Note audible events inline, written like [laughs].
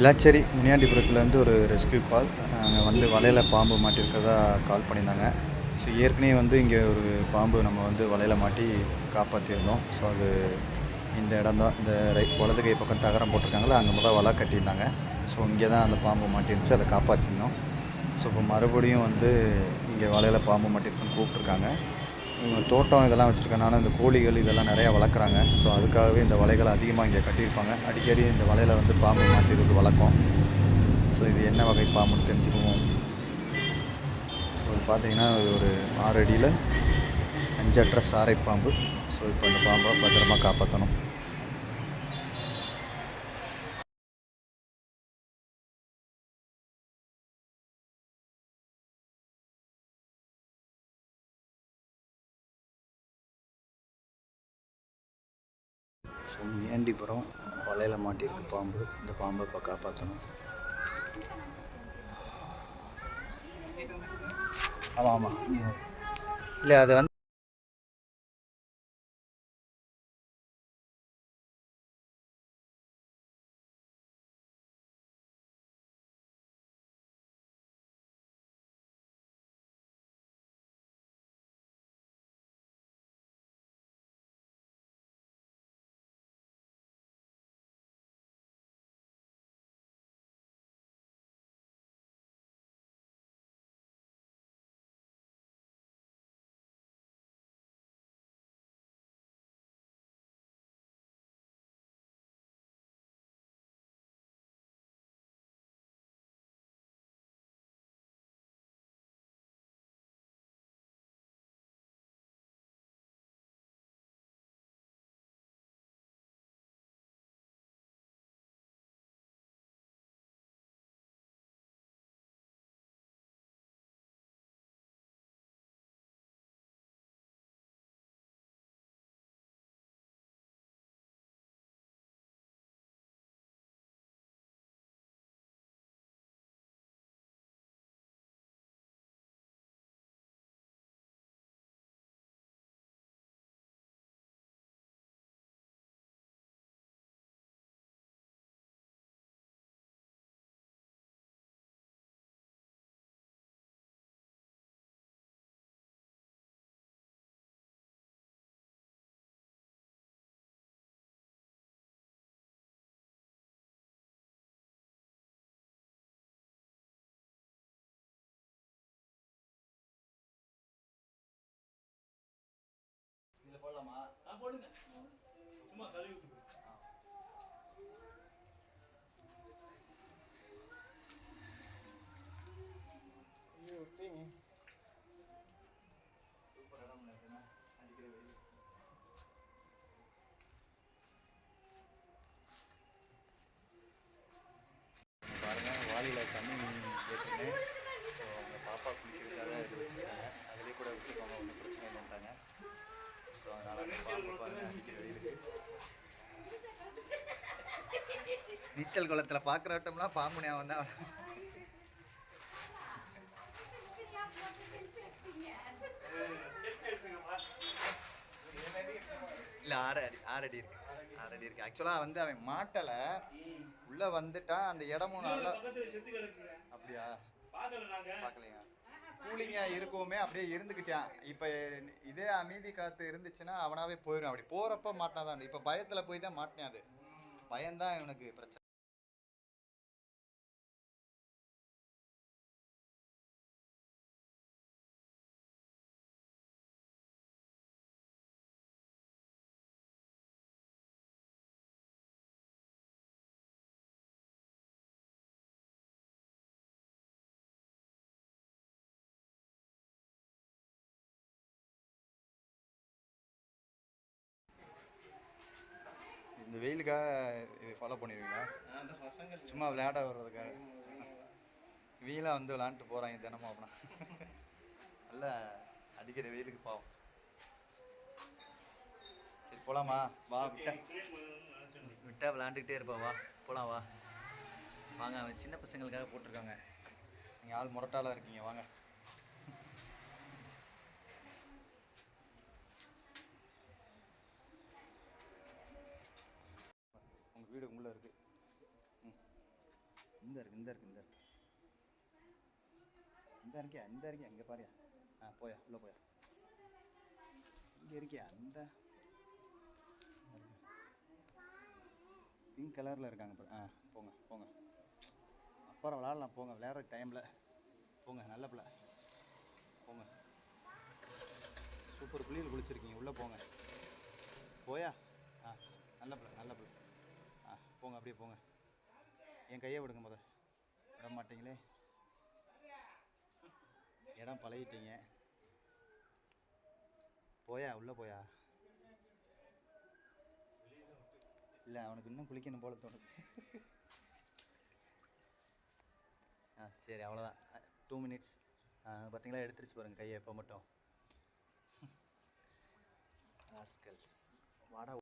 இலாச்சேரி முனியாண்டிபுரத்துலேருந்து ஒரு ரெஸ்க்யூ கால். அங்கே வந்து வலையில் பாம்பு மாட்டியிருக்கிறதா கால் பண்ணியிருந்தாங்க. ஸோ ஏற்கனவே வந்து இங்கே ஒரு பாம்பு நம்ம வந்து வலையில் மாட்டி காப்பாற்றியிருந்தோம் ஸோ அது இந்த இடம் தான். இந்த ரைட் வலது கை பக்கம் தகரம் போட்டிருக்காங்களா அங்கே முதல் வலை கட்டியிருந்தாங்க. ஸோ இங்கே தான் அந்த பாம்பு மாட்டிருந்துச்சு அதை காப்பாற்றிருந்தோம் ஸோ இப்போ மறுபடியும் வந்து இங்கே வலையில் பாம்பு மாட்டிருக்குன்னு கூப்பிட்ருக்காங்க தோட்டம் இதெல்லாம் வச்சுருக்கனால இந்த கோழிகள் இதெல்லாம் நிறையா வளர்க்குறாங்க. ஸோ அதுக்காகவே இந்த வலைகளை அதிகமாக இங்கே கட்டியிருப்பாங்க. அடிக்கடி இந்த வலையில் வந்து பாம்பு மாட்டிருக்கு வழக்கம். ஸோ இது என்ன வகை பாம்புன்னு தெரிஞ்சுக்குவோம். ஸோ இது பார்த்தீங்கன்னா இது ஒரு ஆறு அடியில் அஞ்சற்ற சாரை பாம்பு. ஸோ இப்போ அந்த பாம்பை பத்திரமா காப்பாற்றணும் ஸோ ஏண்டிபுரம் வலையில் மாட்டியிருக்கு பாம்பு. இந்த பாம்பை இப்போ காப்பாற்றணும் ஆமாம் ஆமாம் இல்லை அது வந்து போடுங்க பாருங்க நீச்சல் குளத்தில் பார்க்குறவட்டம்லாம் பாம்பு ஞாபகம் தான் இல்லை ஆறு அடி ஆறு அடி இருக்கு. ஆறு அடி இருக்கு. ஆக்சுவலாக வந்து அவன் மாட்டலை. உள்ளே வந்துட்டான். அந்த இடமும் நல்லா அப்படியா? பார்க்கலையா? கூலிங்கா இருக்கவுமே அப்படியே இருந்துக்கிட்டான் இப்போ இதே அமைதி காத்து இருந்துச்சுன்னா அவனாவே போயிடும் அப்படி போறப்ப மாட்டினாதான். இப்போ பயத்துல போய் தான் மாட்டினான் அது. பயம்தான் இவனுக்கு பிரச்சனை. இந்த வெயிலுக்காக இது ஃபாலோ பசங்க சும்மா விளையாட வர்றதுக்காக வீலாக வந்து விளாண்டுட்டு போகிறாங்க தினமும் அப்படின்னா. நல்ல அடிக்கிற வெயிலுக்கு பாவம். சரி போலாமா? வா விட்டா விட்டா விளாண்டுக்கிட்டே இருப்பா வா. போலாம் வா. வாங்க சின்ன பசங்களுக்காக போட்டிருக்காங்க. நீங்கள் ஆள் முரட்டாளாக இருக்கீங்க வாங்க. வீடு உள்ளே இருக்குது இந்த இருக்கு இந்த இருக்கு இந்த இருக்கு. இந்த இருக்கியா இந்த இருக்கியா? இங்கே பாரியா. ஆ போயா உள்ளே போயா. இங்கே இருக்கியா அந்த பிங்க் கலரில் இருக்காங்க ஆ போங்க போங்க. அப்புறம் விளாட்லாம் போங்க. விளையாடுற டைமில் போங்க நல்ல பிள்ளை. போங்க. சூப்பர் புள்ளியில் குளிச்சிருக்கீங்க. உள்ளே போங்க. போயா ஆ நல்ல பிள்ளை நல்ல பிள்ளை ஆ போங்க அப்படியே போங்க. என் கையை விடுங்க முத விட மாட்டீங்களே இடம் பழகிட்டீங்க. போயா? உள்ளே போயா? இல்லை அவனுக்கு இன்னும் குளிக்கணும் போல தோணுது. ஆ சரி அவ்வளோதான் டூ மினிட்ஸ் பார்த்தீங்களா எடுத்துருச்சு பாருங்கள் கையை எப்போ மட்டும். [laughs] ராஸ்கல்ஸ் வாடா